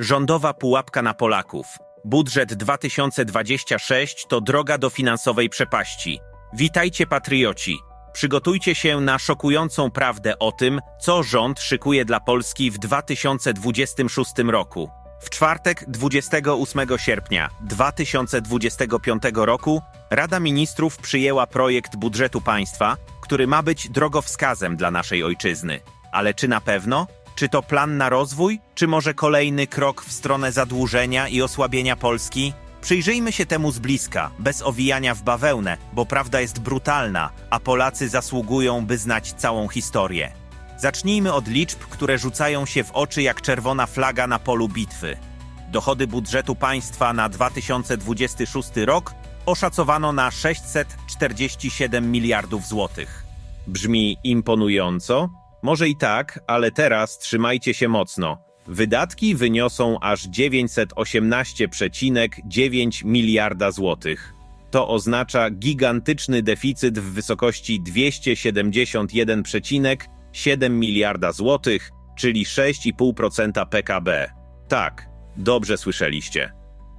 Rządowa pułapka na Polaków. Budżet 2026 to droga do finansowej przepaści. Witajcie patrioci. Przygotujcie się na szokującą prawdę o tym, co rząd szykuje dla Polski w 2026 roku. W czwartek 28 sierpnia 2025 roku Rada Ministrów przyjęła projekt budżetu państwa, który ma być drogowskazem dla naszej ojczyzny. Ale czy na pewno? Czy to plan na rozwój, czy może kolejny krok w stronę zadłużenia i osłabienia Polski? Przyjrzyjmy się temu z bliska, bez owijania w bawełnę, bo prawda jest brutalna, a Polacy zasługują, by znać całą historię. Zacznijmy od liczb, które rzucają się w oczy jak czerwona flaga na polu bitwy. Dochody budżetu państwa na 2026 rok oszacowano na 647 miliardów złotych. Brzmi imponująco? Może i tak, ale teraz trzymajcie się mocno. Wydatki wyniosą aż 918,9 miliarda złotych. To oznacza gigantyczny deficyt w wysokości 271,7 miliarda złotych, czyli 6,5% PKB. Tak, dobrze słyszeliście.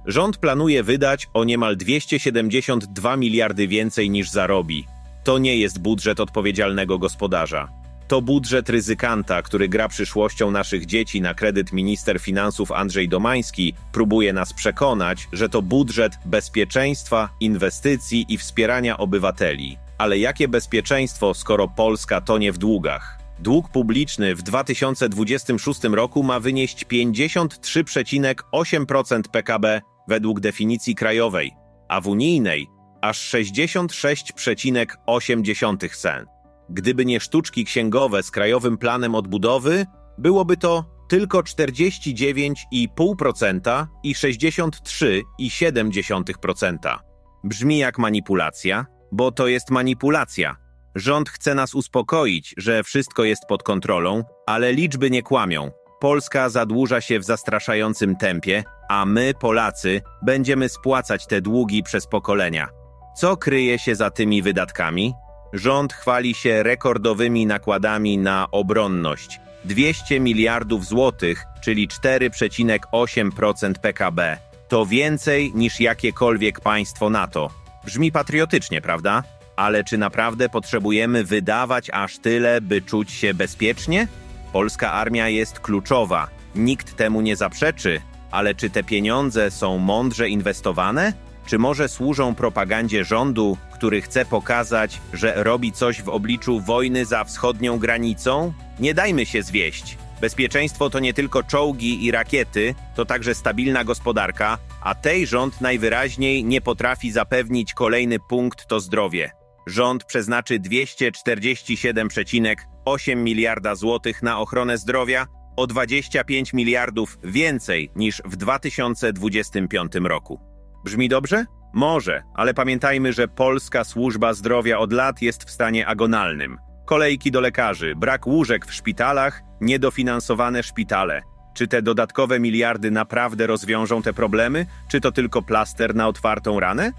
Rząd planuje wydać o niemal 272 miliardy więcej niż zarobi. To nie jest budżet odpowiedzialnego gospodarza. To budżet ryzykanta, który gra przyszłością naszych dzieci na kredyt minister finansów Andrzej Domański, próbuje nas przekonać, że to budżet bezpieczeństwa, inwestycji i wspierania obywateli. Ale jakie bezpieczeństwo, skoro Polska tonie w długach? Dług publiczny w 2026 roku ma wynieść 53,8% PKB według definicji krajowej, a w unijnej aż 66,8 sen. Gdyby nie sztuczki księgowe z Krajowym Planem Odbudowy, byłoby to tylko 49,5% i 63,7%. Brzmi jak manipulacja, bo to jest manipulacja. Rząd chce nas uspokoić, że wszystko jest pod kontrolą, ale liczby nie kłamią. Polska zadłuża się w zastraszającym tempie, a my, Polacy, będziemy spłacać te długi przez pokolenia. Co kryje się za tymi wydatkami? Rząd chwali się rekordowymi nakładami na obronność 200 miliardów złotych, czyli 4,8% PKB. To więcej niż jakiekolwiek państwo NATO. Brzmi patriotycznie, prawda? Ale czy naprawdę potrzebujemy wydawać aż tyle, by czuć się bezpiecznie? Polska armia jest kluczowa, nikt temu nie zaprzeczy, ale czy te pieniądze są mądrze inwestowane? Czy może służą propagandzie rządu, który chce pokazać, że robi coś w obliczu wojny za wschodnią granicą? Nie dajmy się zwieść. Bezpieczeństwo to nie tylko czołgi i rakiety, to także stabilna gospodarka, a tej rząd najwyraźniej nie potrafi zapewnić kolejny punkt to zdrowie. Rząd przeznaczy 247,8 miliarda złotych na ochronę zdrowia, o 25 miliardów więcej niż w 2025 roku. Brzmi dobrze? Może, ale pamiętajmy, że polska służba zdrowia od lat jest w stanie agonalnym. Kolejki do lekarzy, brak łóżek w szpitalach, niedofinansowane szpitale. Czy te dodatkowe miliardy naprawdę rozwiążą te problemy, czy to tylko plaster na otwartą ranę?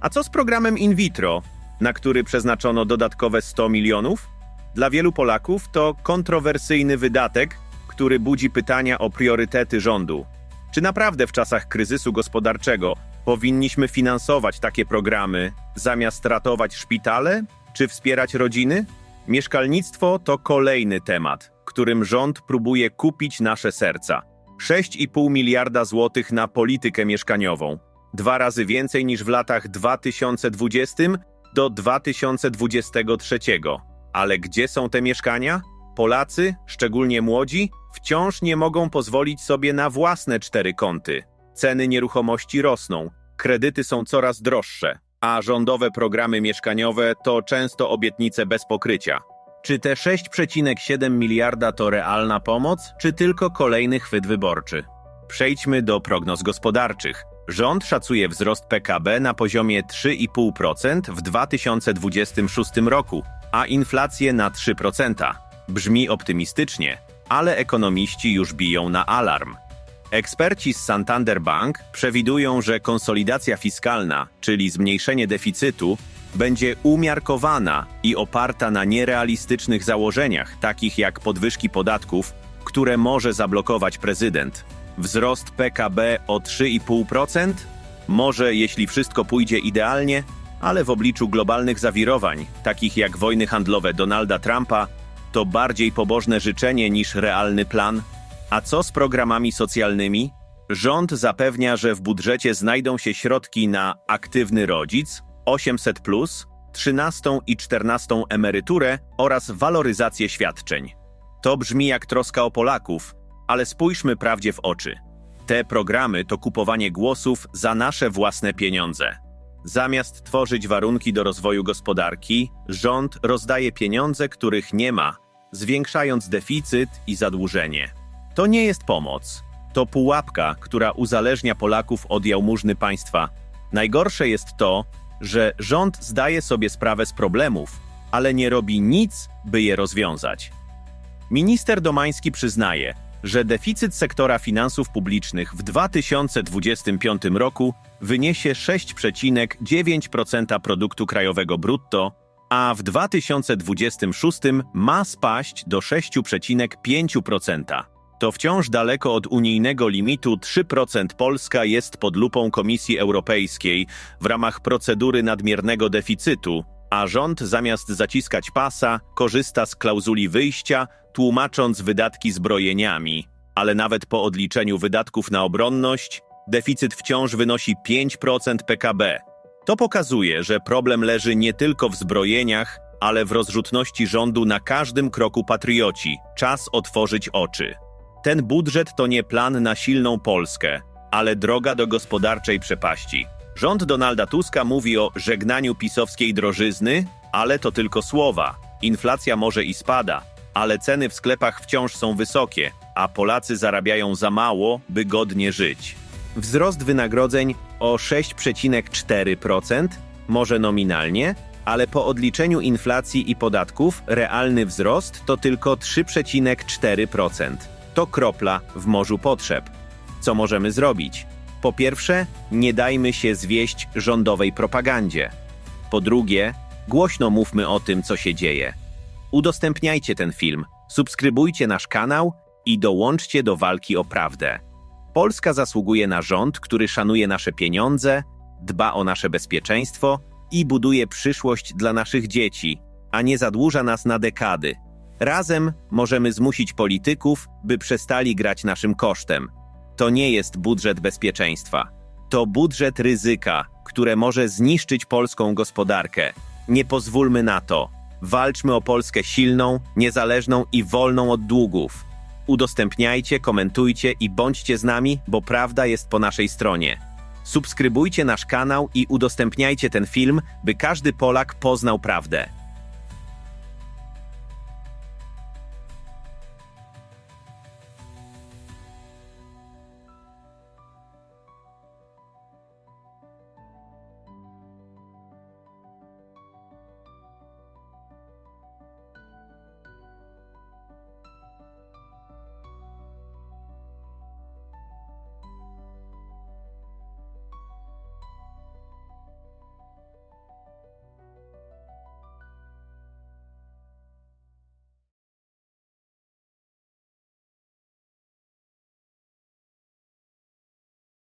A co z programem in vitro, na który przeznaczono dodatkowe 100 milionów? Dla wielu Polaków to kontrowersyjny wydatek, który budzi pytania o priorytety rządu. Czy naprawdę w czasach kryzysu gospodarczego powinniśmy finansować takie programy zamiast ratować szpitale czy wspierać rodziny? Mieszkalnictwo to kolejny temat, którym rząd próbuje kupić nasze serca. 6,5 miliarda złotych na politykę mieszkaniową. Dwa razy więcej niż w latach 2020 do 2023. Ale gdzie są te mieszkania? Polacy, szczególnie młodzi, wciąż nie mogą pozwolić sobie na własne cztery kąty. Ceny nieruchomości rosną, kredyty są coraz droższe, a rządowe programy mieszkaniowe to często obietnice bez pokrycia. Czy te 6,7 miliarda to realna pomoc, czy tylko kolejny chwyt wyborczy? Przejdźmy do prognoz gospodarczych. Rząd szacuje wzrost PKB na poziomie 3,5% w 2026 roku, a inflację na 3%. Brzmi optymistycznie, ale ekonomiści już biją na alarm. Eksperci z Santander Bank przewidują, że konsolidacja fiskalna, czyli zmniejszenie deficytu, będzie umiarkowana i oparta na nierealistycznych założeniach, takich jak podwyżki podatków, które może zablokować prezydent. Wzrost PKB o 3,5%? Może jeśli wszystko pójdzie idealnie, ale w obliczu globalnych zawirowań, takich jak wojny handlowe Donalda Trumpa, to bardziej pobożne życzenie niż realny plan. A co z programami socjalnymi? Rząd zapewnia, że w budżecie znajdą się środki na aktywny rodzic, 800, 13 i 14 emeryturę oraz waloryzację świadczeń. To brzmi jak troska o Polaków, ale spójrzmy prawdzie w oczy. Te programy to kupowanie głosów za nasze własne pieniądze. Zamiast tworzyć warunki do rozwoju gospodarki, rząd rozdaje pieniądze, których nie ma, zwiększając deficyt i zadłużenie. To nie jest pomoc. To pułapka, która uzależnia Polaków od jałmużny państwa. Najgorsze jest to, że rząd zdaje sobie sprawę z problemów, ale nie robi nic, by je rozwiązać. Minister Domański przyznaje, że deficyt sektora finansów publicznych w 2025 roku wyniesie 6,9% produktu krajowego brutto, a w 2026 ma spaść do 6,5%. To wciąż daleko od unijnego limitu 3% Polska jest pod lupą Komisji Europejskiej w ramach procedury nadmiernego deficytu, a rząd zamiast zaciskać pasa korzysta z klauzuli wyjścia, tłumacząc wydatki zbrojeniami. Ale nawet po odliczeniu wydatków na obronność, deficyt wciąż wynosi 5% PKB. To pokazuje, że problem leży nie tylko w zbrojeniach, ale w rozrzutności rządu na każdym kroku patrioci. Czas otworzyć oczy. Ten budżet to nie plan na silną Polskę, ale droga do gospodarczej przepaści. Rząd Donalda Tuska mówi o żegnaniu pisowskiej drożyzny, ale to tylko słowa. Inflacja może i spada, ale ceny w sklepach wciąż są wysokie, a Polacy zarabiają za mało, by godnie żyć. Wzrost wynagrodzeń o 6,4%, może nominalnie, ale po odliczeniu inflacji i podatków realny wzrost to tylko 3,4%. To kropla w morzu potrzeb. Co możemy zrobić? Po pierwsze, nie dajmy się zwieść rządowej propagandzie. Po drugie, głośno mówmy o tym, co się dzieje. Udostępniajcie ten film, subskrybujcie nasz kanał i dołączcie do walki o prawdę. Polska zasługuje na rząd, który szanuje nasze pieniądze, dba o nasze bezpieczeństwo i buduje przyszłość dla naszych dzieci, a nie zadłuża nas na dekady. Razem możemy zmusić polityków, by przestali grać naszym kosztem. To nie jest budżet bezpieczeństwa. To budżet ryzyka, które może zniszczyć polską gospodarkę. Nie pozwólmy na to. Walczmy o Polskę silną, niezależną i wolną od długów. Udostępniajcie, komentujcie i bądźcie z nami, bo prawda jest po naszej stronie. Subskrybujcie nasz kanał i udostępniajcie ten film, by każdy Polak poznał prawdę.